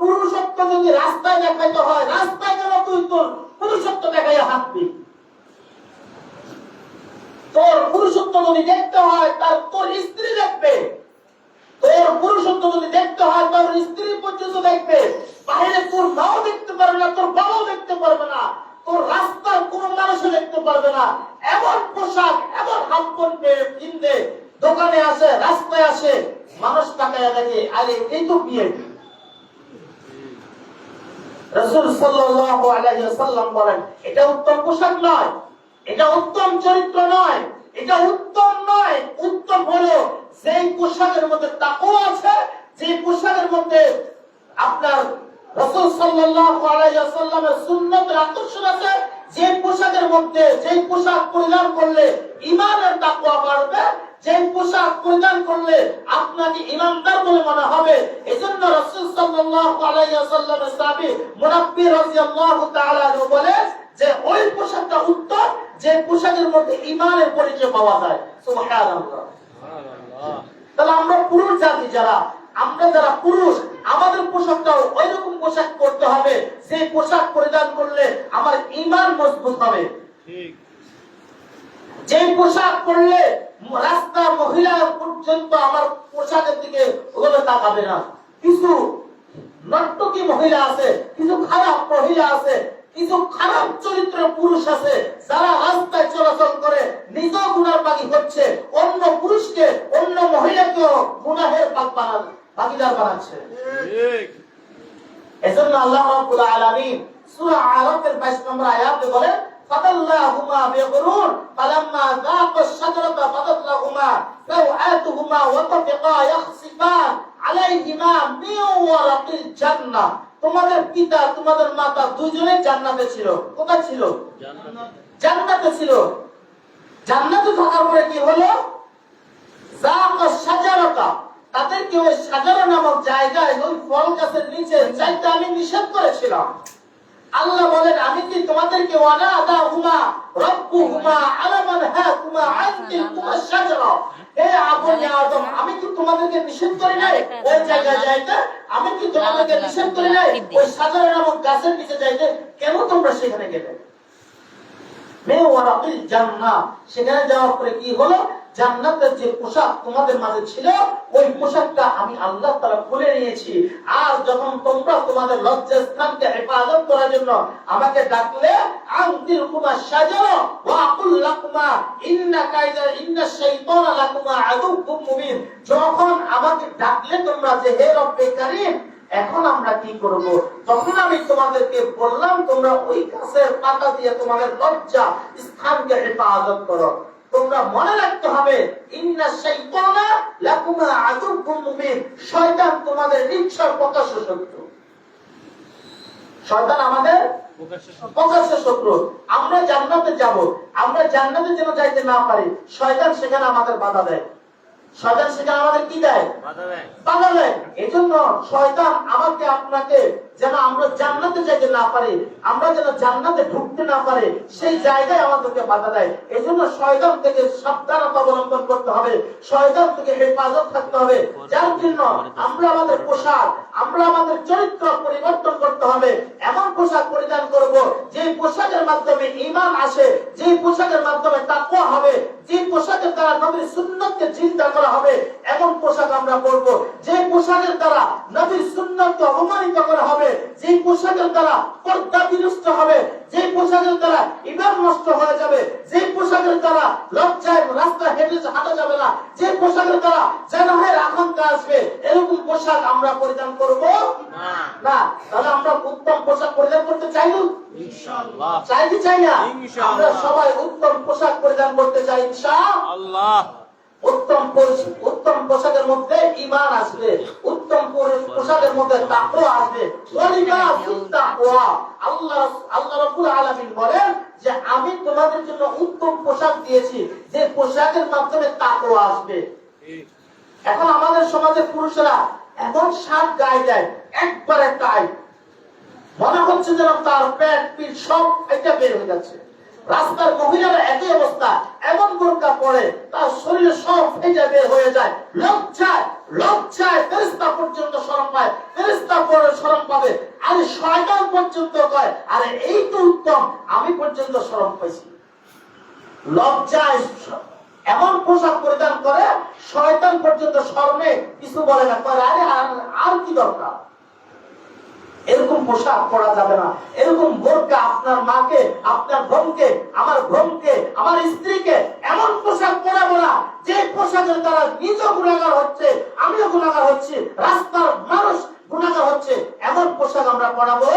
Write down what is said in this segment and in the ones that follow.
পুরুষত্ব যদি রাস্তায় দেখাইতে হয়, রাস্তায় যেন তুই তোর পুরুষত্ব দেখাইয়া হাঁটবি তোর পুরুষত্ব যদি দেখতে হয়, তার তোর স্ত্রী দেখবে। তোর পুরুষত্ব যদি দেখতে হয়, তোর স্ত্রী পর্যন্ত দেখবে। বাইরে তোর মাও দেখতে পারবে না, তোর বাবাও দেখতে পারবে না। তোর রাস্তার কোন মানুষও দেখতে পারবে না। এমন পোশাক, এমন হাতপন কিনতে দোকানে আসে, রাস্তায় আসে, মানুষ তাকায় দেখে, আরে, এই তো বিয়ে। রসুল সাল্লাল্লাহু আলাইহি ওয়াসাল্লাম বলেন, এটা উত্তম পোশাক নয়, এটা উত্তম চরিত্র নয়, এটা উত্তম নয়, উত্তম হলো যেই পোশাকের মধ্যে তাকওয়া আছে যে পোশাকের মধ্যে আপনার রসুল সাল্লাল্লাহু আলাইহি ওয়াসাল্লামের সুন্নতের আকর্ষণ আছে যে পোশাকের মধ্যে যে পোশাক পরিধান করলে ইমানের তাকওয়া বাড়বে যে পোশাক পরিধান করলে আপনাকে ইমানদার বলে মনে হবে এজন্য রাসূল সাল্লাল্লাহু আলাইহি ওয়াসাল্লামের সাহাবী মুনাব্বি রাদিয়াল্লাহু তাআলা বলেন যে ওই পোশাকটা উত্তম যে পোশাকের মধ্যে ইমানের পরিচয় পাওয়া যায়। সুবহানাল্লাহ। তাহলে আমরা পুরুষ জাতি যারা আমরা যারা পুরুষ আমাদের পোশাকটাও ওই রকম পোশাক করতে হবে সেই পোশাক পরিধান করলে আমার ইমান মজবুত হবে। ঠিক। যে পোশাক পরলে রাস্তার মহিলা পর্যন্ত আমার পোশাকের দিকে ওগুলো তাকাবে না। কিছু নর্তকী মহিলা আছে কিছু খারাপ মহিলা আছে কিছু খারাপ চরিত্রের পুরুষ আছে যারা রাস্তায় চলাচল করে নিজ গুণার বাকি হচ্ছে অন্য পুরুষকে অন্য মহিলাকেও পাক বানান ভাগিদার বানাচ্ছে। এজন্য আল্লাহ রাব্বুল আলামিন সূরা আরাফের 22 নম্বর আয়াতে বলে যাqa আশ-শাজারাতা ফাদাত লাহুমা সাওআতুহুমা ওয়া তাফিকা ইয়াখসিফান আলাইহিমা মিন তোমাদের পিতা, তোমাদের মাতা দুইজনে জান্নাতে ছিল। কোথায় ছিল? জান্নাত ছিল। জান্নাতে থাকার পরে কি হলো? আশ-শাজারাতা তাদেরকে ওই সাজারা নামক জায়গায় ওই ফল গাছের নিচে যাইতে আমি নিষেধ করেছিলাম। আল্লাহ বলেন, আমি কি তোমাদেরকে আমি কি তোমাদেরকে নিষেধ করি নাই? ওই জায়গায় যাইতে, আমি কি তোমাদেরকে নিষেধ করি নাই? ওই সাজারা নামক গাছের নিচে যাইতে, কেন তোমরা সেখানে গেলে? সেখানে যাওয়ার পরে কি হলো? জান্নাতের যে পোশাক তোমাদের মাঝে ছিল, ওই পোশাকটা আমি আল্লাহ তাআলা খুলে নিয়েছি। আর যখন তোমরা তোমাদের লজ্জা স্থানকে হেফাজত করার জন্য আমাকে ডাকলে ওয়া লাকুমা, ইন্না কাইদা, ইন্না শাইতানা লাকুমা মুবিন। যখন আমাকে ডাকলে তোমরা যে, হে রব্বে এখন আমরা কি করব? তখন আমি তোমাদেরকে বললাম, তোমরা ওই গাছের পাতা দিয়ে তোমাদের লজ্জা স্থানকে হেফাজত করো। তোমরা মনে রাখতে হবে শয়তান তোমাদের নিশ্চয় প্রকাশ্য শত্রু। শয়তান আমাদের প্রকাশ্য শত্রু। আমরা জান্নাতে যাব, আমরা জান্নাতে যেন যাইতে না পারি, শয়তান সেখানে আমাদের বাধা দেয়। শয়তান সেখানে আমাদের কি দেয়? বাধা দেয়। এজন্য শয়তান আমাকে আপনাকে যেন আমরা জান্নাতে যাইতে না পারি আমরা যেন জান্নাতে ঢুকতে না পারে সেই জায়গায় আমাদেরকে বাধা দেয়। এজন্য শয়তান থেকে সাবধানতা অবলম্বন করতে হবে শয়তান থেকে হেফাজত থাকতে হবে। যার জন্য আমরা আমাদের পোশাক আমরা আমাদের চরিত্র পরিবর্তন করতে হবে। এমন পোশাক পরিধান করব যে পোশাকের মাধ্যমে ঈমান আসে যে পোশাকের মাধ্যমে তাকওয়া হবে যে পোশাকের দ্বারা নবীর সুন্নতকে চিন্তা করা হবে। এমন পোশাক আমরা পরব যে পোশাকের দ্বারা নবীর সুন্নতকে অপমানিত করা হবে যে পোশাকের দ্বারা পর্দা বিনষ্ট হবে যে পোশাকের দ্বারা ইমান নষ্ট হয়ে যাবে যে পোশাকের দ্বারা লজ্জায় রাস্তা হেঁটে হাঁটা যাবে না যে পোশাকের দ্বারা জানাহের আকাঙ্ক্ষা আসবে এরকম পোশাক আমরা পরিধান করব? না। তাহলে আমরা উত্তম পোশাক পরিধান করতে চাই চাই কি চাই না? আমরা সবাই উত্তম পোশাক পরিধান করতে চাই ইনশাআল্লাহ আল্লাহ। উত্তম উত্তম পোশাকের মধ্যে ইমান আসবে। উত্তম পোশাকের মধ্যে তাকওয়া আসবে। আল্লাহ আলামিন বলেন যে, আমি তোমাদের জন্য উত্তম পোশাক দিয়েছি, যে পোশাকের মাধ্যমে তাকওয়া আসবে। এখন আমাদের সমাজের পুরুষরা এমন সাত গায়ে দেয়, একবারে টাইট মনে হচ্ছে যেন তার প্যান্ট পিঠ সব এটা বের হয়ে যাচ্ছে। রাস্তার মহিলারা একই অবস্থা। এমন বোরকা পরে তার শরীরে সব ফেটে বের হয়ে যায়। লজ্জায় লজ্জায় ফেরেস্তা পর্যন্ত শরম পায়। ফেরেস্তা পরে শরম পাবে। আরে শয়তান পর্যন্ত কয়, আরে এই তো উত্তম, আমি পর্যন্ত শরম পাইছি। লজ্জায় এমন পোশাক পরিধান করে, শয়তান পর্যন্ত শর্মে কিছু বলে না। আর- আর কি দরকার? এরকম পোশাক পরা যাবে না। এরকম বোরকা আপনার মাকে আপনার বোনকে আমার বোনকে আমার স্ত্রীকে এমন পোশাক পরাবো না যে পোশাকের দ্বারা নিজ গুণাগার হচ্ছে আমিও গুণাগার হচ্ছি রাস্তার মানুষ গুণাগার হচ্ছে এমন পোশাক আমরা পরাবো?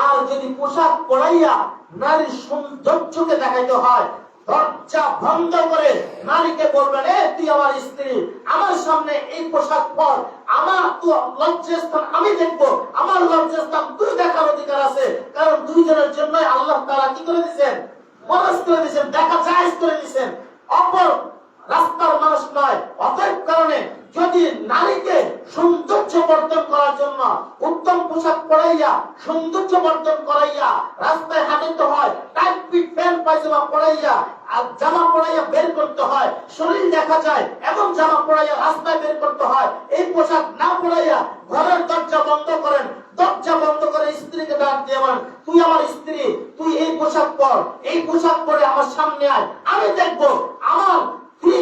আর যদি পোশাক পরাইয়া নারীর সৌন্দর্যকে দেখাইতে হয় আমার তো লজ্জাস্থান আমি দেখব, আমার লজ্জাস্থান তুই দেখার অধিকার আছে। কারণ দুইজনের জন্য আল্লাহ তারা কি করে দিচ্ছেন বরস করে দিচ্ছেন দেখা জায়েজ করে দিচ্ছেন অপর রাস্তার মানুষ নয়, অতএব কারণে যদি নারীকে সৌন্দর্য বর্ধন করার জন্য উত্তম পোশাক পরাইয়া, সৌন্দর্য বর্ধন করাইয়া রাস্তায় হাঁটাইতে হয় টাইট ফিট প্যান্ট পায়জামা পরাইয়া জামা পরাইয়া বের করতে হয়, শরীর দেখা যায় এমন জামা পরাইয়া রাস্তায় বের করতে হয়, এই পোশাক না পরাইয়া ঘরের দরজা বন্ধ করেন, দরজা বন্ধ করে স্ত্রীকে ডাক দিয়ে তুই আমার স্ত্রী, তুই এই পোশাক পর, এই পোশাক পরে আমার সামনে আয়, আমি দেখব আমার থ্রি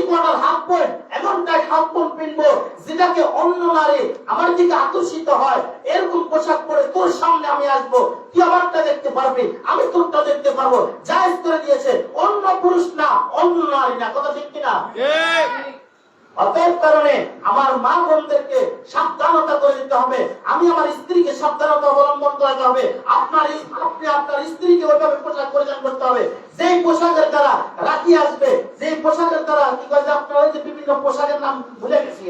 অন্য নারী আমার দিকে আকর্ষিত হয়। এরকম পোশাক পরে তোর সামনে আমি আসব। তুই আমারটা দেখতে পারবি, আমি তোরটা দেখতে পারব। জায়েজ করে দিয়েছে, অন্য পুরুষ না, অন্য নারী না, কথা ঠিক কিনা? অতএব কারণে আমার মা বোনদেরকে সাবধানতা করে দিতে হবে। আমি আমার স্ত্রীকে সাবধানতা অবলম্বন করাতে হবে। আপনার আপনি আপনার স্ত্রীকে ওইভাবে পোশাক পরিধান করতে হবে। যেই পোশাকের দ্বারা রাখি আসবে, যেই পোশাকের দ্বারা কি করে আপনার ওই যে বিভিন্ন পোশাকের নাম ভুলে গেছি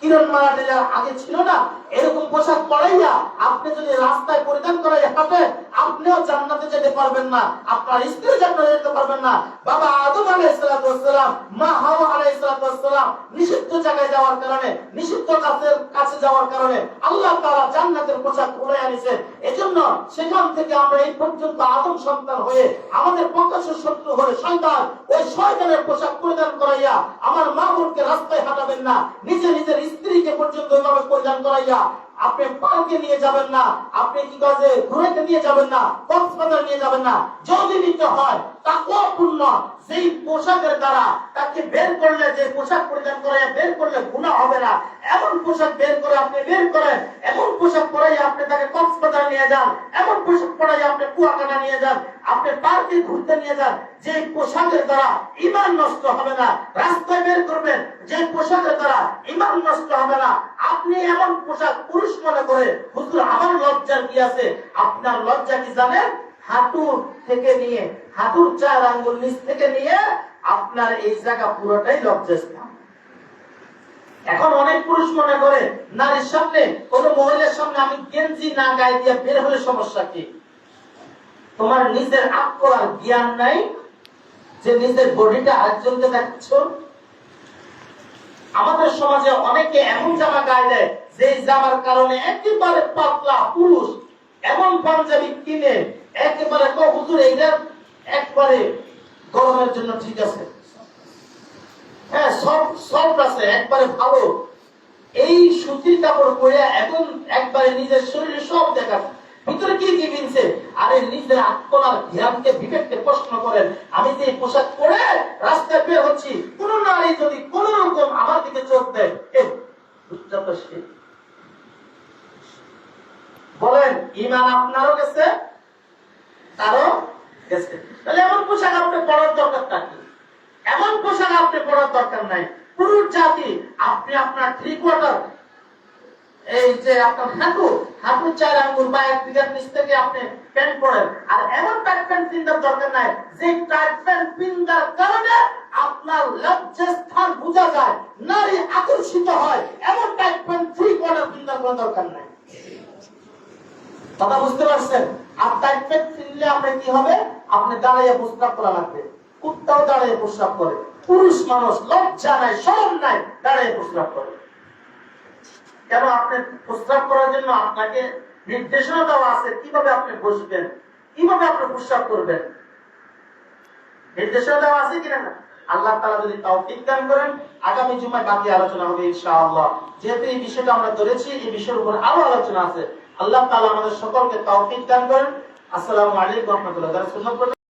কিরণ মারাটে যারা আগে ছিল না, এরকম পোশাক পরাইয়া আপনি যদি রাস্তায় পরিধান করাই হাঁটেন আপনিও জান্নাতে যেতে পারবেন না, আপনার স্ত্রী জান্নাতে যেতে পারবেন না। বাবা আদম আলাইহিসসালাম মা হাওয়া আলাইহিসসালাম নিষিদ্ধ জায়গায় যাওয়ার কারণে, নিষিদ্ধ কাছের কাছে যাওয়ার কারণে আল্লাহ তাআলা জান্নাতের পোশাক খুলে আনিছেন। এজন্য সেখান থেকে আমরা এই পর্যন্ত আদম সন্তান হয়ে, আমাদের প্রকাশ্য শত্রু হলে শয়তান ওই শয়তানের পোশাক পরিধান করাইয়া আমার মা বোনকে রাস্তায় হাঁটাবেন না, নিজে নিজের স্ত্রীকে পর্যন্ত ওইভাবে পরিধান করাইয়া আপনি পার্কে নিয়ে যাবেন না, আপনি কি কাজে ঘুরাইতে নিয়ে যাবেন না, কক্সবাজার নিয়ে যাবেন না। যদি নিতে হয় তাকওয়াপূর্ণ সেই পোশাকের দ্বারা তাকে বের করলে, যে পোশাক পরিধান করে, বের করলে গুনাহ হবে না। এমন পোশাক বের করে আপনি বের করেন, এমন পোশাক পরাই আপনি তাকে কক্সবাজার নিয়ে যান, এমন পোশাক পরাই আপনি কুয়াকাটা নিয়ে যান, আপনি পার্কে ঘুরতে নিয়ে যান যে পোশাকের দ্বারা ইমান নষ্ট হবে না রাস্তায় বের যে পোশাকের দ্বারা ইমান নষ্ট হবে না। আপনি এমন পোশাক পুরুষ মনে করে, হুজুর, আমার লজ্জার কি আছে? আপনার লজ্জা কি জানেন? হাঁটুর থেকে নিয়ে, হাঁটুর চার আঙ্গুল নিচ থেকে নিয়ে আপনার এই জায়গা পুরোটাই লজ্জাস্থান এখন অনেক পুরুষ মনে করে, নারীর সামনে, কোন মহিলার সামনে আমি গেঞ্জি না গায়ে দিয়ে বের হলে সমস্যা কি? তোমার নিজের আপ করার জ্ঞান নাই? যে নিজের বডিটা আরেকজনকে দেখছ? আমাদের সমাজে অনেকে এমন জামা গায়ে দেয়, যে জামার কারণে একেবারে পাতলা পুরুষ, এমন পাঞ্জাবি কিনে একেবারে ক, হুজুর, এইটা একবারে গরমের জন্য ঠিক আছে। হ্যাঁ সব সব আছে, একবারে ভালো। এই সুতির কাপড় পরে এখন একবারে নিজের শরীরে সব দেখা ভিতরে কি কি নিজের ধ্যানকে বিবেককে প্রশ্ন করেন, আমি যে পোশাক পরে রাস্তায় বের হচ্ছি, কোন নারী যদি কোন রকম আমার দিকে চোখ দেয়। বলেন ইমান আপনারও গেছে, তারও গেছে। তাহলে এমন পোশাক আপনি পরার দরকারটা কি? এমন পোশাক আপনি পরার দরকার নাই। পুরুষ জাতি, আপনি আপনার থ্রি কোয়ার্টার এই যে আপনার বা এক বিঘার নিচ থেকে আপনি প্যান্ট আর এমন প্যান্ট পিন্দার দরকার নাই, যে প্যান্ট পিন্দার কারণে আপনার বোঝা যায়, নারী আকর্ষিত হয়। এমন প্যান্ট কোয়ার্টার পিন্দার কোনো দরকার নাই। বুঝতে পারছেন? আর টাইট প্যান্ট কিনলে আপনার কি হবে? আপনি দাঁড়াইয়া প্রস্তাব করা লাগবে। কুত্তাও দাঁড়িয়ে প্রস্তাব করে। পুরুষ মানুষ লজ্জা নাই, শরম নাই দাঁড়িয়ে প্রস্তাব করে। কেন আপনি প্রস্তাব করার জন্য আপনাকে নির্দেশনা দেওয়া আছে? কীভাবে আপনি বসবেন? কীভাবে আপনি প্রস্তাব করবেন? নির্দেশনা দেওয়া আছে কিনা না? আল্লাহ তাআলা যদি তৌফিক দান করেন, আগামী জুমায় বাকি আলোচনা হবে ইনশাআল্লাহ। যেহেতু এই বিষয়টা আমরা ধরেছি, এই বিষয়ের উপর আরও আলোচনা আছে। আল্লাহ তাআলা আমাদের সকলকে তৌফিক দান করেন। আসসালামু আলাইকুম রাহমাতুল্লাহ।